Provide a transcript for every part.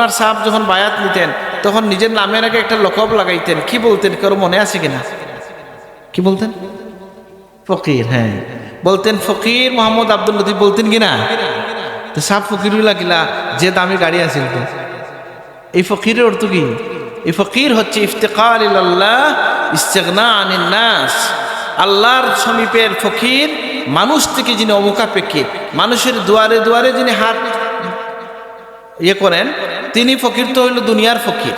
আপনার সাহেব যখন বায়াত নিতেন, তখন নিজের নামের আগে একটা লকব লাগাইতেন। কি বলতেন? কারও মনে আছে কিনা? কি বলতেন? ফকির হ্যাঁ। বলতেন, ফকির মোহাম্মদ আব্দুল লতিফ বলতেন কিনা? তো সাপ ফকিরুল্লাহ কিলা যে দামি গাড়ি আছে তো। এই ফকিরের অর্থ কি? এই ফকির হচ্ছে ইফতেকার ইল্লাহ ইস্তেগনা আনিন নাস আল্লাহর সমীপের ফকির, মানুষ থেকে যিনি অমুখাপেক্ষী, মানুষের দুয়ারে দুয়ারে যিনি হাত ইয়ে করেন তিনি ফকির তো হইল দুনিয়ার ফকির।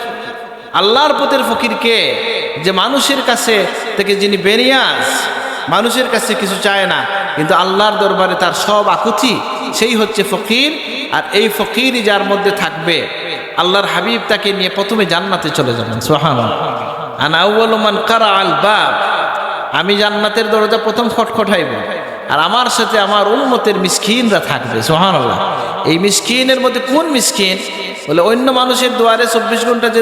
আল্লাহর পথের ফকির কে? যে মানুষের কাছে থেকে যিনি বেরিয়াস মানুষের কাছে কিছু চায় না। কিন্তু আল্লাহর দরবারে তার সব আকুতি, সেই হচ্ছে ফকির। আর এই ফকিরই যার মধ্যে থাকবে, আল্লাহর হাবিব তাকে নিয়ে প্রথমে জান্নাতে চলে যাবেন। সোহান বাব। আমি জান্নাতের দরজা প্রথম খটখটাইব। আর আমার সাথে আমার উন্মতের মিসকিনরা থাকবে সোহান আল্লাহ এই মিসকিনের মধ্যে কোন মিসকিন? বলে অন্য মানুষের দুয়ারে চব্বিশ ঘণ্টা যে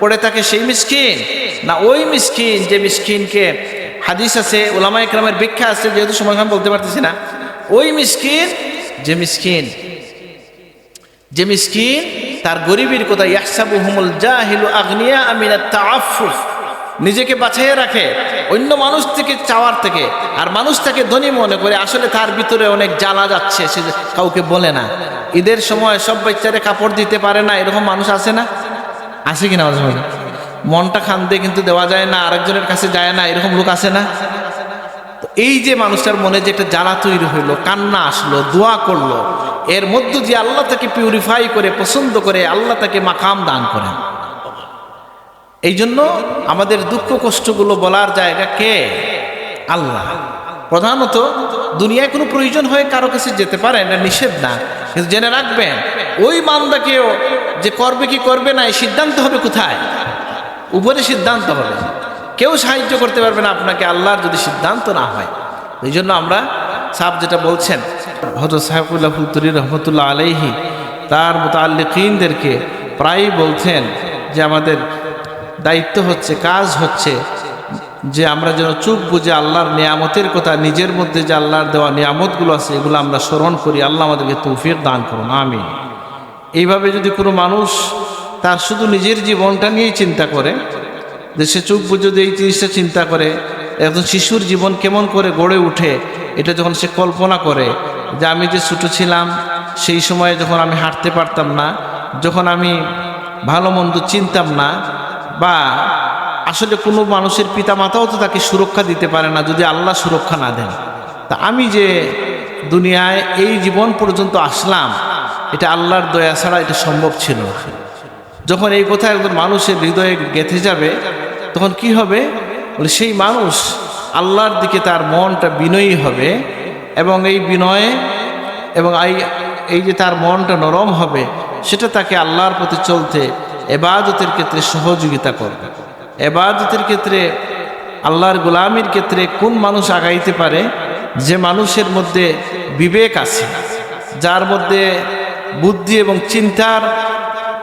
পড়ে থাকে সেই মিসকিন। না, ওই মিসকিন যে মিসকিনকে হাদিস আছে ওলামা ইকরামের ভিক্ষা আছে, যেহেতু সময় আমি বলতে পারতেছি না। ওই মিসকিন, যে মিসকিন যে মিসকিন, তার গরিবের কথা ইয়াসাবু হুমুল জাহিলু আগনিয়া আমিনা তাআফফুফ। নিজেকে বাছাইয়ে রাখে, অন্য মানুষ থেকে চাওয়ার থেকে। আর মানুষ তাকে ধনী মনে করে, আসলে তার ভিতরে অনেক জ্বালা যাচ্ছে, সে কাউকে বলে না। ঈদের সময় সব বাচ্চারে কাপড় দিতে পারে না, এরকম মানুষ আছে না? আছে কিনা মাঝে মাঝে? মনটা খান্দে কিন্তু দেওয়া যায় না, আরেকজনের কাছে যায় না, এরকম লোক আছে না? এই যে মানুষটার মনে যে একটা জ্বালা তৈরি হইল, কান্না আসলো, দোয়া করল, এর মধ্য দিয়ে আল্লাহ তাকে পিউরিফাই করে, পছন্দ করে, আল্লাহ তাকে মাকাম দান করেন। এই জন্য আমাদের দুঃখ কষ্টগুলো বলার জায়গা কে? আল্লাহ। প্রধানত দুনিয়ায় কোনো প্রয়োজন হয়ে কারও কাছে যেতে পারে এটা নিষেধ না। কিন্তু জেনে রাখবেন, ওই মান্দাকেও যে করবে কি করবে না, এই সিদ্ধান্ত হবে কোথায়? উপরে সিদ্ধান্ত হবে। কেউ সাহায্য করতে পারবে না আপনাকে, আল্লাহর যদি সিদ্ধান্ত না হয়। এই জন্য আমরা সাহেব যেটা বলছেন হজরত সাহেবুল্লাহ ফুলতুরি রহমতুল্লাহ আলাইহি, তার মোতাল্লিকদেরকে প্রায়ই বলছেন যে আমাদের দায়িত্ব হচ্ছে, কাজ হচ্ছে যে আমরা যেন চুপ বুঝে আল্লাহর নিয়ামতের কথা, নিজের মধ্যে যে আল্লাহর দেওয়া নিয়ামতগুলো আছে, এগুলো আমরা স্মরণ করি। আল্লাহ আমাদেরকে তৌফিক দান করুন আমি এইভাবে যদি কোনো মানুষ তার শুধু নিজের জীবনটা নিয়েই চিন্তা করে, যে সে চুপ বুঝে যদি এই জিনিসটা চিন্তা করে, একজন শিশুর জীবন কেমন করে গড়ে উঠে, এটা যখন সে কল্পনা করে যে আমি যে ছোটো ছিলাম, সেই সময়ে যখন আমি হাঁটতে পারতাম না, যখন আমি ভালো মন্দ চিনতাম না বা আসলে কোনো মানুষের পিতামাতাও তো তাকে সুরক্ষা দিতে পারে না যদি আল্লাহ সুরক্ষা না দেন। তা আমি যে দুনিয়ায় এই জীবন পর্যন্ত আসলাম, এটা আল্লাহর দয়া ছাড়া এটা সম্ভব ছিল যখন এই কথা একজন মানুষের হৃদয়ে গেঁথে যাবে, তখন কি হবে? বলে সেই মানুষ আল্লাহর দিকে তার মনটা বিনয়ী হবে এবং এই বিনয়ে এবং এই যে তার মনটা নরম হবে, সেটা তাকে আল্লাহর প্রতি চলতে এবাদতের ক্ষেত্রে সহযোগিতা করবে। এবাদতের ক্ষেত্রে আল্লাহর গোলামির ক্ষেত্রে কোন মানুষ আগাইতে পারে? যে মানুষের মধ্যে বিবেক আছে, যার মধ্যে বুদ্ধি এবং চিন্তার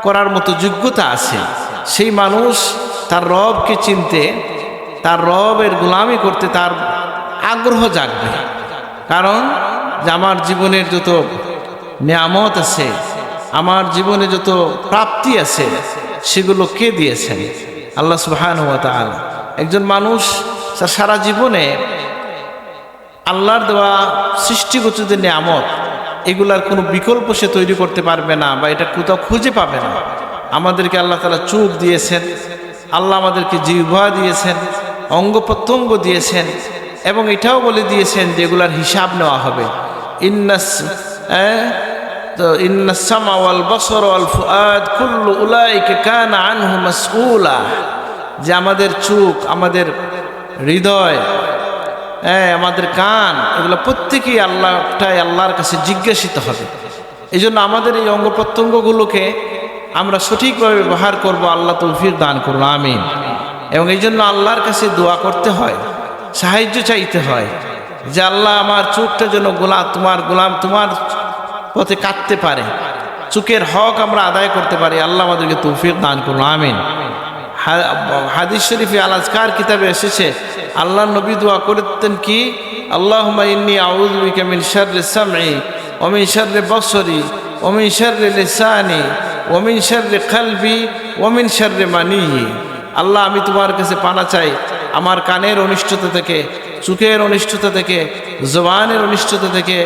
করার মতো যোগ্যতা আছে, সেই মানুষ তার রবকে চিনতে, তার রবের গোলামি করতে তার আগ্রহ জাগবে। কারণ যে আমার জীবনের যত নিয়ামত আছে আমার জীবনে যত প্রাপ্তি আছে, সেগুলো কে দিয়েছেন? আল্লাহ সুবাহান একজন মানুষ তার সারা জীবনে আল্লাহর দেওয়া সৃষ্টিগত যে নিয়ামত, এগুলার কোনো বিকল্প সে তৈরি করতে পারবে না বা এটা কোথাও খুঁজে পাবে না। আমাদেরকে আল্লাহ তালা চোখ দিয়েছেন, আল্লাহ আমাদেরকে জিহ্বা দিয়েছেন, অঙ্গ প্রত্যঙ্গ দিয়েছেন এবং এটাও বলে দিয়েছেন যে এগুলার হিসাব নেওয়া হবে। ইন্নাস তো ইন্নাসামা বসর ওয়াল ফুআদ কুল্লু উলাইকে কান আনহু মাসউলা। যে আমাদের চোখ, আমাদের হৃদয় হ্যাঁ আমাদের কান, এগুলো প্রত্যেকেই আল্লাহটাই আল্লাহর কাছে জিজ্ঞাসিত হবে। এই জন্য আমাদের এই অঙ্গ প্রত্যঙ্গগুলোকে আমরা সঠিকভাবে ব্যবহার করব, আল্লাহ তৌফির দান করব আমিন। এবং এই জন্য আল্লাহর কাছে দোয়া করতে হয়, সাহায্য চাইতে হয়, যে আল্লাহ আমার চোখটা যেন গোলাম তোমার গোলাম তোমার পথে কাটতে পারে। চোখের হক আমরা আদায় করতে পারি। আল্লাহ আমাদেরকে তৌফিক দান করুন। আমিন। হাদিস শরীফে আল আজকার কিতাবে এসেছে, আল্লাহ নবী দোয়া করতেন কি? আল্লাহ ইন্নি আউযুবিকা মিন শাররি সামঈ, ওয়া মিন শাররি বসরি, ওয়া মিন শাররি লিসানি ওমিন শার্রে খালবি ওমিন শার্রে মানিহি আল্লাহ, আমি তোমার কাছে পানা চাই। আমার কানের অনিষ্টতা থেকে চোখের অনিষ্টতা থেকে জবানের অনিষ্টতা থেকে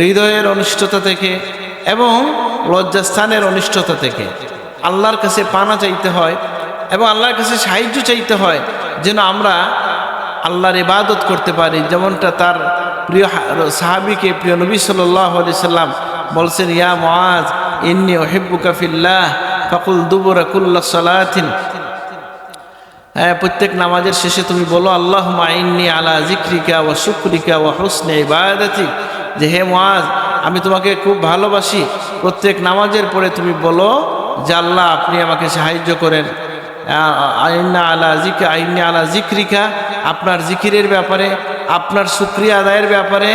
হৃদয়ের অনিষ্টতা থেকে এবং লজ্জাস্থানের অনিষ্টতা থেকে আল্লাহর কাছে পানা চাইতে হয় এবং আল্লাহর কাছে সাহায্য চাইতে হয় যেন আমরা আল্লাহর ইবাদত করতে পারি। যেমনটা তার প্রিয় সাহাবিকে প্রিয় নবী সাল্লাহ আলি সাল্লাম বলছেন, ইয়া মহাজ ইন্নি ওহেব্বুকা ফিল্লাহ, ফাকুল দুবুরা কুল্লা সালাথিন হ্যাঁ প্রত্যেক নামাজের শেষে তুমি বলো আল্লাহ মাইন্নি আলা জিক্রিকা ও শুক্রিকা ও হোসনে ইবাদাতি। যে হে মহাজ আমি তোমাকে খুব ভালোবাসি। প্রত্যেক নামাজের পরে তুমি বলো, যে আল্লাহ, আপনি আমাকে সাহায্য করেন। আইন্না আলা জিকা আইন্না আলা জিক্রিকা আপনার জিকিরের ব্যাপারে, আপনার শুক্রিয়া আদায়ের ব্যাপারে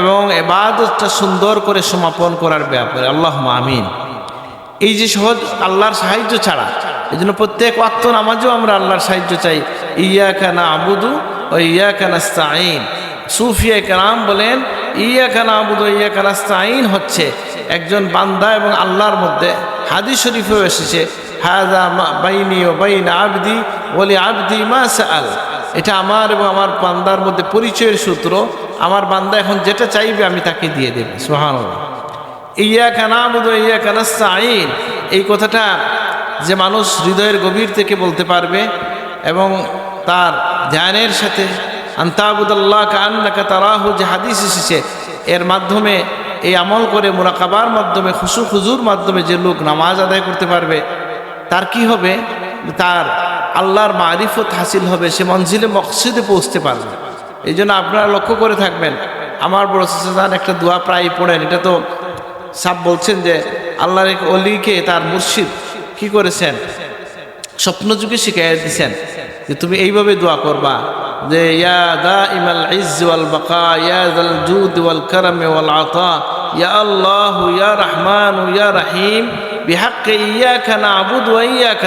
এবং এবাদতটা সুন্দর করে সমাপন করার ব্যাপারে। আল্লাহ আমিন। এই যে সহজ, আল্লাহর সাহায্য ছাড়া এই জন্য প্রত্যেক ওয়াক্ত নামাজেও আমরা আল্লাহর সাহায্য চাই। ইয়া কানা আবুদু ও ইয়া কানাস্তাইন সুফিয়া কালাম বলেন ইয়া কানা আবুদু ইয়া কানাস্তাইন হচ্ছে একজন বান্দা এবং আল্লাহর মধ্যে হাদিস শরীফেও এসেছে হাজা বাইনি ও বাইন আবদি বলি আবদি মা সাল এটা আমার এবং আমার বান্দার মধ্যে পরিচয়ের সূত্র। আমার বান্দা এখন যেটা চাইবে আমি তাকে দিয়ে দেব। সুবহানাল্লাহ। ইয়া কানাবুদ ইয়া কানাস্তাইন এই কথাটা যে মানুষ হৃদয়ের গভীর থেকে বলতে পারবে এবং তার ধ্যানের সাথে আন্তাবুদাল্লাহ কান্নাকা তারাহু যে হাদিস এসেছে, এর মাধ্যমে এই আমল করে মোরাকাবার মাধ্যমে, খুশু খুজুর মাধ্যমে যে লোক নামাজ আদায় করতে পারবে, তার কি হবে? তার আল্লাহর মারিফত হাসিল হবে, সে মঞ্জিলে, মকসিদে পৌঁছতে পারবে। এই জন্য আপনারা লক্ষ্য করে থাকবেন। আমার বড় সাজান একটা দোয়া প্রায় পড়েন, এটা তো সাপ বলছেন যে, আল্লাহর এক অলিকে তার মুর্শিদ কি করেছেন? স্বপ্ন যুগে শিখাই দিছেন যে তুমি এইভাবে দোয়া করবা যে, ইয়া দা ইয়া ইয়া আল্লাহ, ইয়া রহমান, ইয়া রহিম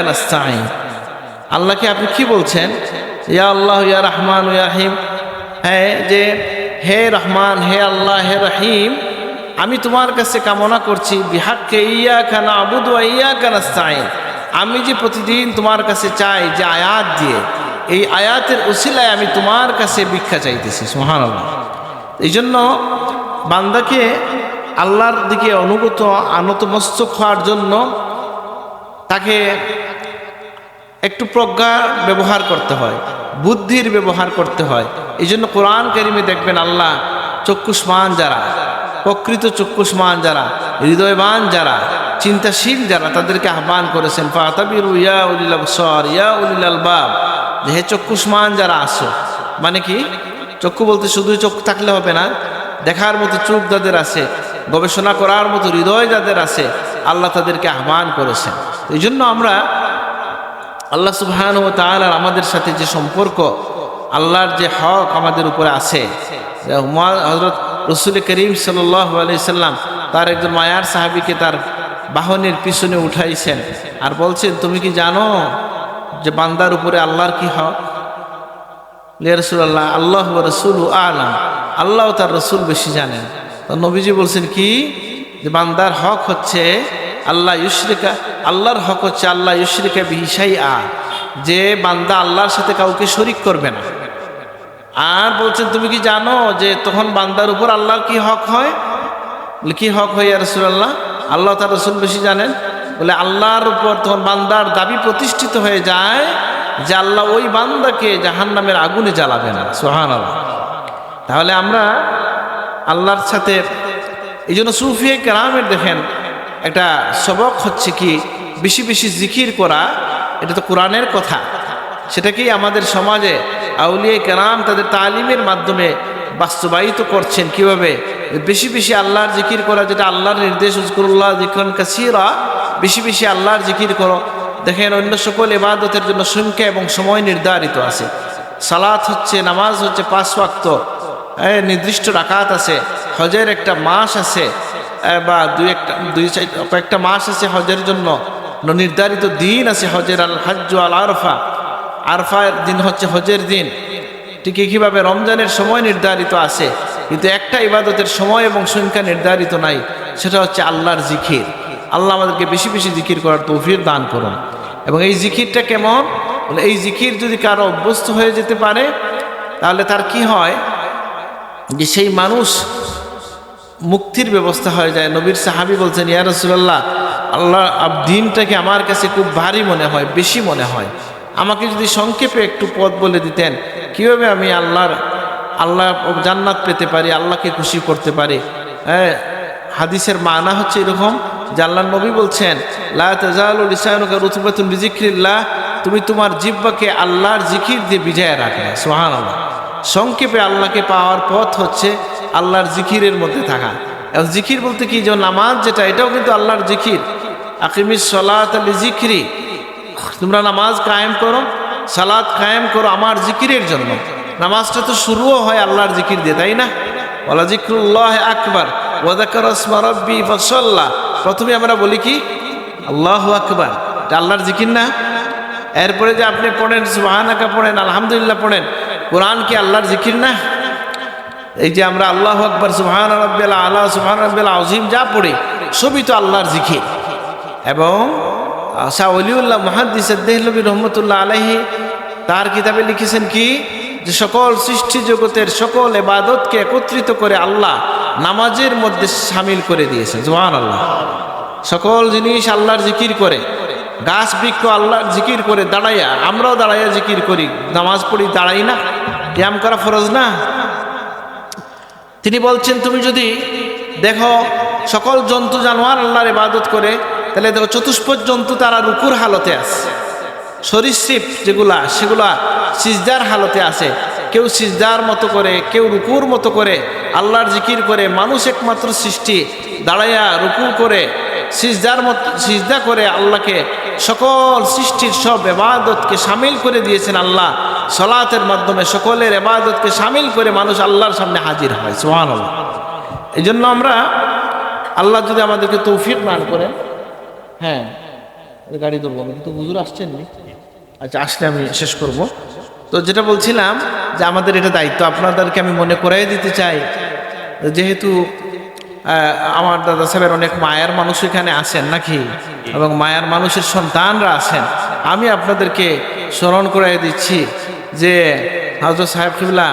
নাস্তাইন আল্লাহকে আপনি কি বলছেন? ইয়া আল্লাহ, ইয়া রহমান, ইয়া রহিম। হ্যাঁ যে, হে রহমান, হে আল্লাহ, হে রহিম আমি তোমার কাছে কামনা করছি, বিহাক্কে ইয়া খানা আবুদ ইয়া কানাস্তাইন আমি যে প্রতিদিন তোমার কাছে চাই যে আয়াত দিয়ে, এই আয়াতের উসিলায় আমি তোমার কাছে ভিক্ষা চাইতেছি সুহান আল্লাহ এই জন্য বান্দাকে আল্লাহর দিকে অনুগত, আনতমস্তক হওয়ার জন্য তাকে একটু প্রজ্ঞা ব্যবহার করতে হয়, বুদ্ধির ব্যবহার করতে হয়। এই জন্য কোরআন কারিমে দেখবেন আল্লাহ চক্ষুষ্মান যারা প্রকৃত চক্ষুষ্মান যারা, হৃদয়বান যারা, চিন্তাশীল যারা, তাদেরকে আহ্বান করেছেন, ফাতাবির ইয়া উলিল আবসর, ইয়া উলিল যে হে চক্ষুষ্মান যারা আসো মানে কি? চক্ষু বলতে শুধু চক্ষু থাকলে হবে না, দেখার মতো চোখ যাদের আছে, গবেষণা করার মতো হৃদয় যাদের আছে, আল্লাহ তাদেরকে আহ্বান করেছেন। এই জন্য আমরা আল্লাহ সুবহান ও তাআলার আমাদের সাথে যে সম্পর্ক, আল্লাহর যে হক আমাদের উপরে আছে হজরত রসুল করিম সাল্লাহ সাল্লাম তার একজন মায়ার সাহাবিকে তার বাহনের পিছনে উঠাইছেন আর বলছেন, তুমি কি জানো যে বান্দার উপরে আল্লাহর কি হক? রসুল্লাহ আল্লাহ রসুল আলাম। আল্লাহ তার রসুল বেশি জানেন। নবীজি বলছেন, কি? যে বান্দার হক হচ্ছে আল্লাহ ইউশরিকা, আল্লাহর হক হচ্ছে আল্লাহ ইউশরিকা বিহিসাই আ যে বান্দা আল্লাহর সাথে কাউকে শরিক করবে না। আর বলছেন, তুমি কি জানো যে তখন বান্দার উপর আল্লাহর কি হক হয়? কি হক হয় রসুল্লাহ আল্লাহ তার রসুল বেশি জানেন। বলে, আল্লাহর উপর তখন বান্দার দাবি প্রতিষ্ঠিত হয়ে যায় যে আল্লাহ ওই বান্দাকে জাহান নামের আগুনে জ্বালাবে না সোহান আল্লাহ তাহলে আমরা আল্লাহর সাথে, এই জন্য সুফিয়ে কেরামের দেখেন, একটা সবক হচ্ছে কি, বেশি বেশি জিকির করা, এটা তো কোরআনের কথা। সেটাকেই আমাদের সমাজে আউলিয়া কেরাম তাদের তালিমের মাধ্যমে বাস্তবায়িত করছেন কীভাবে? বেশি বেশি আল্লাহর জিকির করা, যেটা আল্লাহর নির্দেশ উজকুরুল্লাহ জিকরন কাসিরা, বেশি বেশি আল্লাহর জিকির করো। দেখেন অন্য সকল এবাদতের জন্য সংখ্যা এবং সময় নির্ধারিত আছে। সালাত হচ্ছে, নামাজ হচ্ছে পাঁচ ওয়াক্ত। নির্দিষ্ট রাকাত আছে। হজের একটা মাস আছে। বা দুই একটা, দুই কয়েকটা মাস আছে হজের জন্য। নির্ধারিত দিন আছে হজের আল হাজ্জ আল আরফা। আরফার দিন হচ্ছে হজের দিন। ঠিক একইভাবে রমজানের সময় নির্ধারিত আছে, কিন্তু একটা ইবাদতের সময় এবং সংখ্যা নির্ধারিত নাই, সেটা হচ্ছে আল্লাহর জিকির। আল্লাহ আমাদেরকে বেশি বেশি জিকির করার তৌফিক দান করুন। এবং এই জিকিরটা কেমন? এই জিকির যদি কারও অভ্যস্ত হয়ে যেতে পারে, তাহলে তার কি হয়? যে সেই মানুষ মুক্তির ব্যবস্থা হয়ে যায়। নবীর সাহাবি বলছেন, ইয়া রসুল্লাহ আল্লাহ দিনটাকে আমার কাছে খুব ভারী মনে হয়, বেশি মনে হয়। আমাকে যদি সংক্ষেপে একটু পথ বলে দিতেন, কীভাবে আমি আল্লাহর, আল্লাহ জান্নাত পেতে পারি, আল্লাহকে খুশি করতে পারি? হ্যাঁ হাদিসের মানা হচ্ছে এরকম আল্লাহ নবী বলছেন, লা তাজালু লিসানুকা রুতবাতুন বিজিক্রিল্লাহ তুমি তোমার জিব্বাকে আল্লাহর জিকির দিয়ে বিজয় রাখবে, সুবহানাল্লাহ। সংক্ষেপে আল্লাহকে পাওয়ার পথ হচ্ছে আল্লাহর জিকিরের মধ্যে থাকা। এবং জিকির বলতে কি? যে নামাজ যেটা, এটাও কিন্তু আল্লাহর জিকির। আকিমিস সলাত আলি জিকিরি। তোমরা নামাজ কায়েম করো সালাদ কায়েম করো আমার জিকিরের জন্য। নামাজটা তো শুরুও হয় আল্লাহর জিকির দিয়ে, তাই না? ওলা জিক্রুল্লাহ আকবার ওয়াদাকার আসমা রব্বি ফসল্লা। প্রথমে আমরা বলি কি? আল্লাহ আকবর। এটা আল্লাহর জিকির না? এরপরে যে আপনি পড়েন, সুবাহানাকা পড়েন, আলহামদুলিল্লাহ পড়েন, কোরআন কি আল্লাহর জিকির না? এই যে আমরা আল্লাহ আকবর সুহান রব্বাল আল্লাহ সুহান রব্বাল আজিম যা পড়ি, সবই তো আল্লাহর জিকির। এবং শাহ অলিউল্লাহ মহাদ্দিস দেহলবী রহমতুল্লাহ আলহি তার কিতাবে লিখেছেন কি? যে সকল সৃষ্টি জগতের সকল এবাদতকে একত্রিত করে আল্লাহ নামাজের মধ্যে সামিল করে দিয়েছেন। জোহান আল্লাহ সকল জিনিস আল্লাহর জিকির করে, গাছ বৃক্ষ আল্লাহর জিকির করে দাঁড়াইয়া, আমরাও দাঁড়াইয়া জিকির করি, নামাজ পড়ি দাঁড়াই না ব্যায়াম করা ফরজ না? তিনি বলছেন, তুমি যদি দেখো সকল জন্তু জানোয়ার আল্লাহর ইবাদত করে তাহলে দেখো চতুষ্পদ জন্তু তারা রুকুর হালতে আছে। সরীসৃপ যেগুলা, সেগুলা সিজদার হালতে আছে। কেউ সিজদার মতো করে, কেউ রুকুর মতো করে, আল্লাহর জিকির করে, মানুষ একমাত্র সৃষ্টি, দাঁড়াইয়া রুকু করে, সিজদার মত, সিজদা করে আল্লাহকে, সকল সৃষ্টির সব এবাদতকে সামিল করে দিয়েছেন আল্লাহ। সলাতের মাধ্যমে সকলের এবাদতকে সামিল করে মানুষ আল্লাহর সামনে হাজির হয় সোহান আল্লাহ এই জন্য আমরা আল্লাহ যদি আমাদেরকে তৌফিক দান করেন হ্যাঁ গাড়ি ধরবো আমি, কিন্তু হুজুর আসছেন নি। আচ্ছা আসলে আমি শেষ করব। তো যেটা বলছিলাম যে আমাদের এটা দায়িত্ব, আপনাদেরকে আমি মনে করাই দিতে চাই যেহেতু আমার দাদা সাহেবের অনেক মায়ার মানুষ এখানে আছেন নাকি, এবং মায়ার মানুষের সন্তানরা আছেন, আমি আপনাদেরকে স্মরণ করাই দিচ্ছি যে হজরত সাহেব কিবলা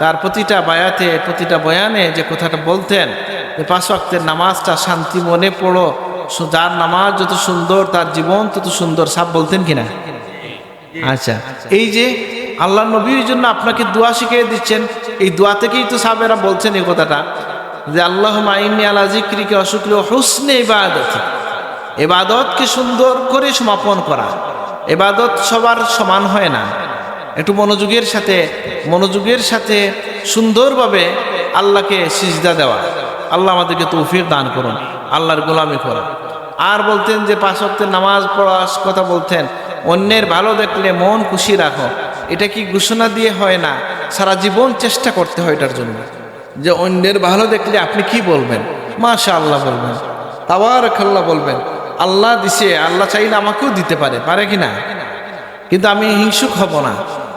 তার প্রতিটা বায়াতে, প্রতিটা বয়ানে যে কথাটা বলতেন যে পাঁচ নামাজটা শান্তি মনে পড়ো যার নামাজ যত সুন্দর, তার জীবন তত সুন্দর, সাপ বলতেন কিনা? আচ্ছা এই যে আল্লাহ নবীর জন্য আপনাকে দোয়া শিখিয়ে দিচ্ছেন, এই দোয়া থেকেই তো সাবেরা বলছেন এই কথাটা, যে আল্লাহ মাইনি আলা জিক্রিকে অসুক্রি হুসনে ইবাদত। এবাদতকে সুন্দর করে সমাপন করা। এবাদত সবার সমান হয় না। একটু মনোযোগের সাথে মনোযোগের সাথে সুন্দরভাবে আল্লাহকে সিজদা দেওয়া। আল্লাহ আমাদেরকে তৌফিক দান করুন। আল্লাহর গোলামি করা। আর বলতেন যে পাঁচ ওয়াক্তের নামাজ পড়ার কথা বলতেন, অন্যের ভালো দেখলে মন খুশি রাখো। এটা কি ঘোষণা দিয়ে হয় না? সারা জীবন চেষ্টা করতে হয় এটার জন্য। যে অন্যের ভালো দেখলে আপনি কি বলবেন? মাশা আল্লাহ বলবেন। তাবার খাল্লা বলবেন। আল্লাহ দিছে, আল্লাহ চাইলে আমাকেও দিতে পারে। পারে কি না? কিন্তু আমি হিংসুক হব না।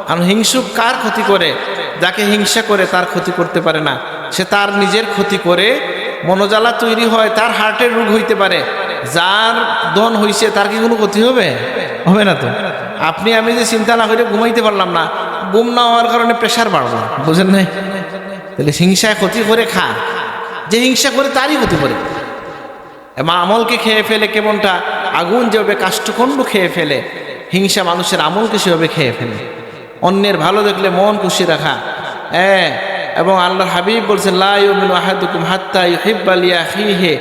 কারণ হিংসুক কার ক্ষতি করে? যাকে হিংসা করে তার ক্ষতি করতে পারে না। সে তার নিজের ক্ষতি করে মনোজ্বালা তৈরি হয়, তার হার্টের রোগ হইতে পারে। যার ধন হইছে, তার কি কোনো ক্ষতি হবে? হবে না তো। আপনি, আমি যে চিন্তা না করে ঘুমাইতে পারলাম না, ঘুম না হওয়ার কারণে প্রেশার বাড়বো। বুঝেন নাই? তাহলে হিংসায় ক্ষতি করে খা। যে হিংসা করে, তারই ক্ষতি করে। এবং আমলকে খেয়ে ফেলে কেমনটা? আগুন যেভাবে কাষ্ঠখণ্ড খেয়ে ফেলে, হিংসা মানুষের আমলকে সেভাবে খেয়ে ফেলে। অন্যের ভালো দেখলে মন খুশি রাখা। হ্যাঁ এবং আল্লাহর হাবিব বলছেন, লা ইউমিনু আহাদুকুম হাত্তা ইউহিব্বা লিআখিহি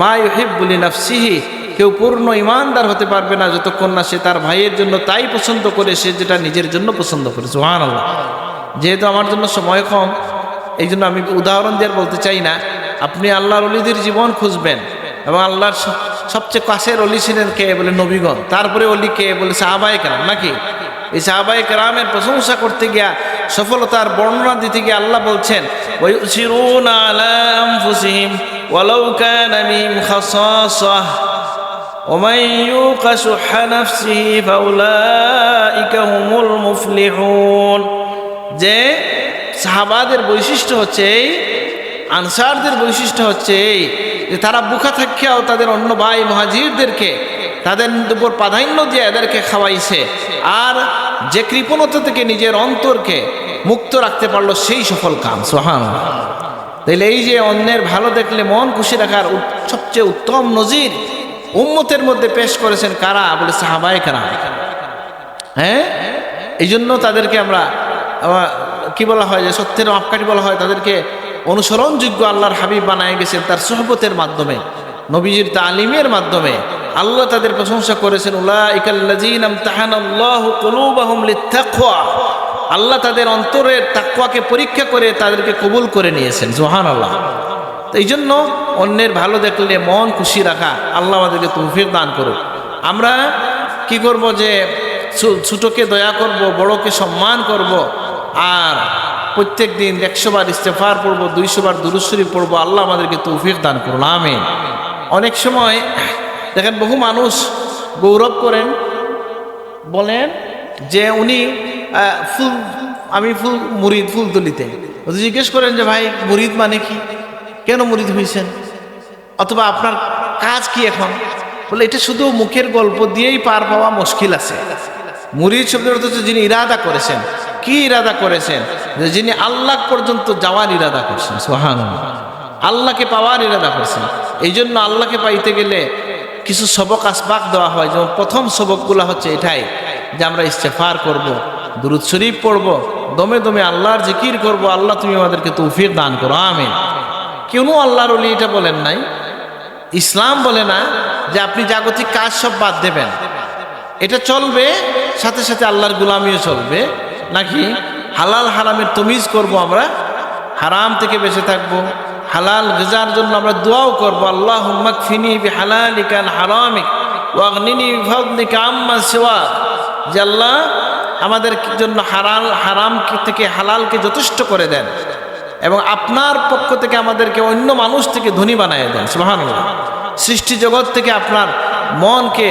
মা ইউহিব্বু লিনাফসিহি। কেউ পূর্ণ ইমানদার হতে পারবে না যতক্ষণ না সে তার ভাইয়ের জন্য তাই পছন্দ করে, সে যেটা নিজের জন্য পছন্দ করে। সুবহানাল্লাহ। যেহেতু আমার জন্য সময় কম এই জন্য আমি উদাহরণ দিয়ে বলতে চাই না। আপনি আল্লাহর অলিদের জীবন খুঁজবেন এবং আল্লাহর সবচেয়ে কাছের অলি ছিলেন কে বলে নবীগণ। তারপরে অলি কে বলে সাহাবাই কেরাম, নাকি? এই সাহাবাই কেরামের প্রশংসা করতে গিয়া সফলতার বর্ণনা দিতে গিয়ে আল্লাহ বলছেন যে সাহাবাদের বৈশিষ্ট্য হচ্ছে আনসারদের বৈশিষ্ট্য হচ্ছে যে তারা বুখা থাকিয়াও তাদের অন্য ভাই মহাজিরদেরকে তাদের উপর প্রাধান্য দিয়ে এদেরকে খাওয়াইছে। আর যে কৃপণতা থেকে নিজের অন্তরকে মুক্ত রাখতে পারল সেই সফল কাম সোহান তাইলে এই যে অন্যের ভালো দেখলে মন খুশি রাখার সবচেয়ে উত্তম নজির উম্মতের মধ্যে পেশ করেছেন কারা? বলে সাহাবাই কারা হ্যাঁ? এই জন্য তাদেরকে আমরা কি বলা হয় যে সত্যের মাপকাঠি বলা হয়, তাদেরকে অনুসরণযোগ্য আল্লাহর হাবিব বানায় গেছেন তার সহবতের মাধ্যমে, নবীজির তালিমের মাধ্যমে। আল্লাহ তাদের প্রশংসা করেছেন আল্লাহ তাদের অন্তরের তাকুয়াকে পরীক্ষা করে তাদেরকে কবুল করে নিয়েছেন জোহান আল্লাহ এই জন্য অন্যের ভালো দেখলে মন খুশি রাখা আল্লাহ আমাদেরকে তৌফিক দান করুক। আমরা কি করব যে ছোটকে দয়া করব, বড়কে সম্মান করব, আর প্রত্যেক দিন একশো বার ইস্তেফার পড়ব দুইশো বার দুরুশ্বরী পড়ব, আল্লাহ আমাদেরকে তৌফিক দান করুন, আমিন। অনেক সময় দেখেন বহু মানুষ গৌরব করেন, বলেন যে উনি ফুল, আমি ফুল মুরিদ ফুল তুলিতে। জিজ্ঞেস করেন যে, ভাই মুরিদ মানে কি? কেন মুরিদ হয়েছেন অথবা আপনার কাজ কি এখন? বলে, এটা শুধু মুখের গল্প দিয়েই পার পাওয়া মুশকিল আছে। মুরিদ শব্দের অর্থ হচ্ছে যিনি ইরাদা করেছেন। কি ইরাদা করেছেন? যিনি আল্লাহ পর্যন্ত যাওয়ার ইরাদা করছেন সোহান আল্লাহকে পাওয়ার ইরাদা করছেন। এই জন্য আল্লাহকে পাইতে গেলে কিছু সবক আসবাক দেওয়া হয়, যেমন প্রথম সবকগুলো হচ্ছে এটাই যে আমরা ইস্তেফার করব, দুরুদ শরীফ পড়ব, দমে দমে আল্লাহর জিকির করব, আল্লাহ তুমি আমাদেরকে তৌফিক দান করো, আমিন। কেন আল্লাহর অলি এটা বলেন নাই, ইসলাম বলে না যে আপনি জাগতিক কাজ সব বাদ দেবেন। এটা চলবে, সাথে সাথে আল্লাহর গুলামিও চলবে, নাকি হালাল হারামের তমিজ করব আমরা, হারাম থেকে বেঁচে থাকব হালাল গেজার জন্য আমরা দোয়াও করব। আল্লাহ ফিনি বি হালালিকান হারামিক ওয়াগনিনি সিওয়া। যে আল্লাহ আমাদের জন্য হারাল, হারাম থেকে হালালকে যথেষ্ট করে দেন এবং আপনার পক্ষ থেকে আমাদেরকে অন্য মানুষ থেকে ধনী বানিয়ে দেন। সুবহানাল্লাহ। সৃষ্টি জগৎ থেকে আপনার মনকে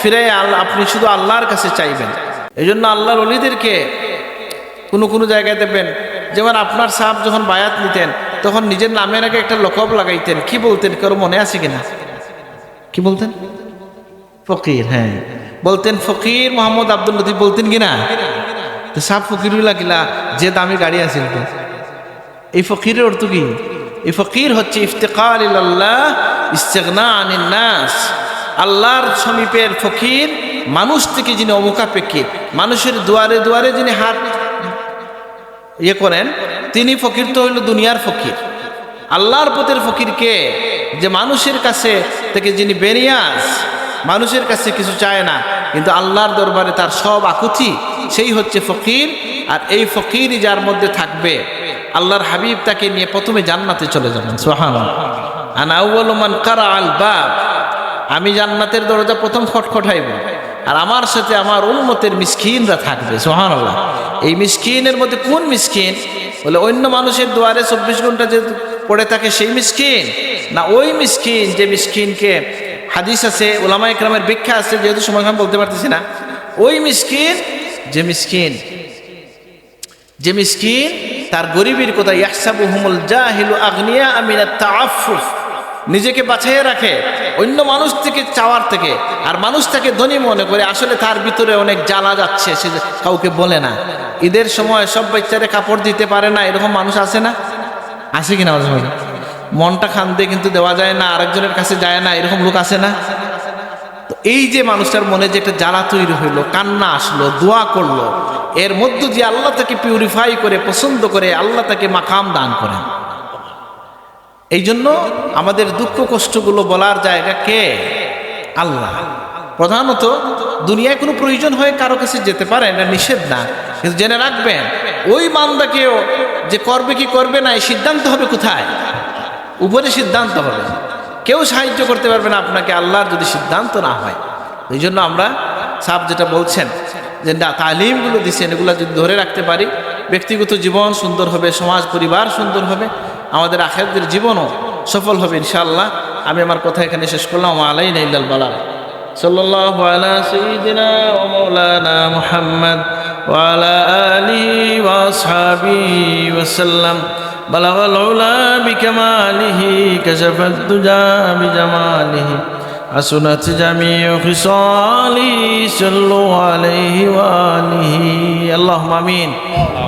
ফিরে আপনি শুধু আল্লাহর কাছে চাইবেন। এই জন্য আল্লাহর অলিদেরকে কোনো কোনো জায়গায় দেবেন যেমন আপনার সাহেব যখন বায়াত নিতেন তখন নিজের নামের আগে একটা লকব লাগাইতেন। কি বলতেন কারও মনে আছে কিনা? কি বলতেন? ফকির হ্যাঁ। বলতেন, ফকির মোহাম্মদ আব্দুল লতিফ বলতেন কিনা? সাপ ফকিরুল্লাহ কিলা যে দামি গাড়ি আছে এই ফকিরের অর্থ কি? এই ফকির হচ্ছে ইফতেকার আল্লাহ ইস্তেগনা নাস। আল্লাহর সমীপের ফকির মানুষ থেকে যিনি অমুখাপেক্ষী মানুষের দুয়ারে দুয়ারে যিনি হাত ইয়ে করেন, তিনি ফকির তো হইল দুনিয়ার ফকির। আল্লাহর পথের ফকিরকে যে মানুষের কাছে থেকে যিনি বেরিয়াস মানুষের কাছে কিছু চায় না, কিন্তু আল্লাহর দরবারে তার সব আকুতি, সেই হচ্ছে ফকির, আর এই ফকিরই যার মধ্যে থাকবে, আল্লাহর হাবিব তাকে নিয়ে প্রথমে জান্নাতে চলে যাবেন সোহান বাব, আমি জান্নাতের দরজা প্রথম খটখটাইব, আর আমার সাথে আমার উন্মতের মিসকিনরা থাকবে সোহান আল্লাহ এই মিসকিনের মধ্যে কোন মিসকিন? বলে অন্য মানুষের দুয়ারে চব্বিশ ঘণ্টা যে পড়ে থাকে সেই মিসকিন। না, ওই মিসকিন যে মিসকিনকে হাদিস আছে ওলামা ইকরামের ব্যাখ্যা আছে, যেহেতু সময় বলতে পারতেছি না। ওই মিসকিন, যে মিসকিন যে মিসকিন তার গরিবের কথা ইয়াসাবু হুমুল জাহিলু আগনিয়া আমিনা তাআফফুফ। নিজেকে বাছাইয়ে রাখে, অন্য মানুষ থেকে চাওয়ার থেকে। আর মানুষ তাকে ধনী মনে করে আসলে তার ভিতরে অনেক জ্বালা যাচ্ছে, সে কাউকে বলে না। ঈদের সময় সব বাচ্চারে কাপড় দিতে পারে না, এরকম মানুষ আছে না? আছে কিনা মাঝে মনটা খান্দে কিন্তু দেওয়া যায় না, আরেকজনের কাছে যায় না, এরকম লোক আছে না? তো এই যে মানুষটার মনে যে একটা জ্বালা তৈরি হইল, কান্না আসলো, দোয়া করল, এর মধ্য দিয়ে আল্লাহ তাকে পিউরিফাই করে, পছন্দ করে, আল্লাহ তাকে মাকাম দান করেন। এই জন্য আমাদের দুঃখ কষ্টগুলো বলার জায়গা কে? আল্লাহ। প্রধানত দুনিয়ায় কোনো প্রয়োজন হয়ে কারও কাছে যেতে পারে এটা নিষেধ না। কিন্তু জেনে রাখবেন, ওই মান্দাকেও যে করবে কি করবে না, এই সিদ্ধান্ত হবে কোথায়? উপরে সিদ্ধান্ত হবে। কেউ সাহায্য করতে পারবে না আপনাকে আল্লাহর যদি সিদ্ধান্ত না হয়। এই জন্য আমরা সাপ যেটা বলছেন, যে না, তালিমগুলো দিচ্ছেন এগুলো যদি ধরে রাখতে পারি, ব্যক্তিগত জীবন সুন্দর হবে, সমাজ, পরিবার সুন্দর হবে আমাদের আখেরদের জীবনও সফল হবে ইনশাআল্লাহ আমি আমার কথা এখানে শেষ করলাম আলাই নাইলাল বালা সাল্লাল্লাহু আলা সাইয়্যিদিনা ওয়া মাওলানা মুহাম্মদ ওয়া আলা আলিহি ওয়া আসহাবিহি ওয়া সাল্লাম بلغ العلا بكماله كشف الدجى بجماله حسنت جميع خصاله صلوا عليه وآله. اللهم آمين.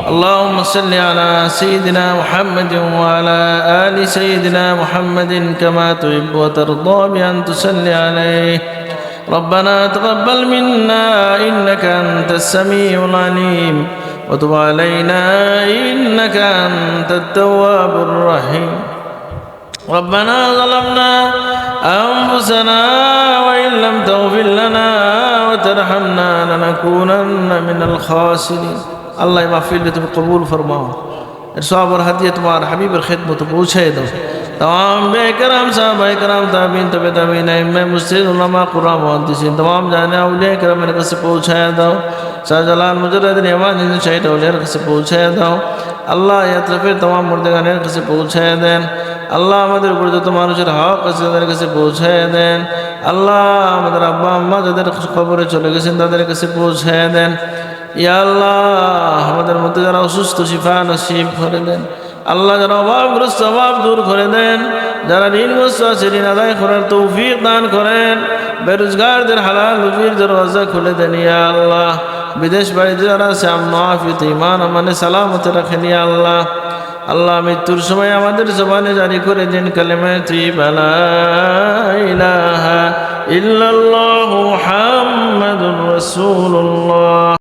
اللهم صل على سيدنا محمد وعلى آل سيدنا محمد كما تحب وترضى بأن تصلي عليه. ربنا تقبل منا إنك أنت السميع العليم. وتب علينا إنك أنت التواب الرحيم. ربنا ظلمنا أنفسنا وإن لم تغفر لنا وترحمنا لنكونن من الخاسرين. আল্লাহ মাহফিলে তুমি কবুল ফরমাও। এর সবর হাতিয়ে তোমার হাবিবের খেদমত পৌঁছাই দাও। তমাম বেকরাম সাহাবা একরাম তাবিন তবে তাবিন আইম্মা মুসলিম উলামা, কুরআন, মুহাদ্দিসিন তমাম জানে আউলিয়া کرامের কাছে পৌঁছায় দাও। শাহজালাল, মুজাহিদিন ইমান শাহিদ আউলিয়ার কাছে পৌঁছায় দাও। আল্লাহ ইয়াত্রফের তমাম মুর্দেগানের কাছে পৌঁছায় দেন। আল্লাহ আমাদের উপর যত মানুষের হক আছে তাদের কাছে পৌঁছায় দেন। আল্লাহ আমাদের আব্বা আম্মা যাদের খবরে চলে গেছেন তাদের কাছে পৌঁছায় দেন। ইয়া আল্লাহ, আমাদের মধ্যে যারা অসুস্থ, শিফা নসিব করে দেন। আল্লাহ যারা অভাবগ্রস্ত, অভাব দূর করে দেন। যারা ঋণগ্রস্ত আছে, ঋণ আদায় করার তৌফিক দান করেন। বেরোজগারদের, হালাল রুজির দরওয়াজা খুলে দেন ইয়া আল্লাহ। বিদেশ বাড়িতে যারা আছে আমন আফিত ইমান মানে সালামতে রাখেনি আল্লাহ। আল্লাহ মৃত্যুর সময় আমাদের জবানে জারি করে দিন কালেমে তুই বালা ইলাহা ইল্লাল্লাহু মুহাম্মাদুর রাসূলুল্লাহ।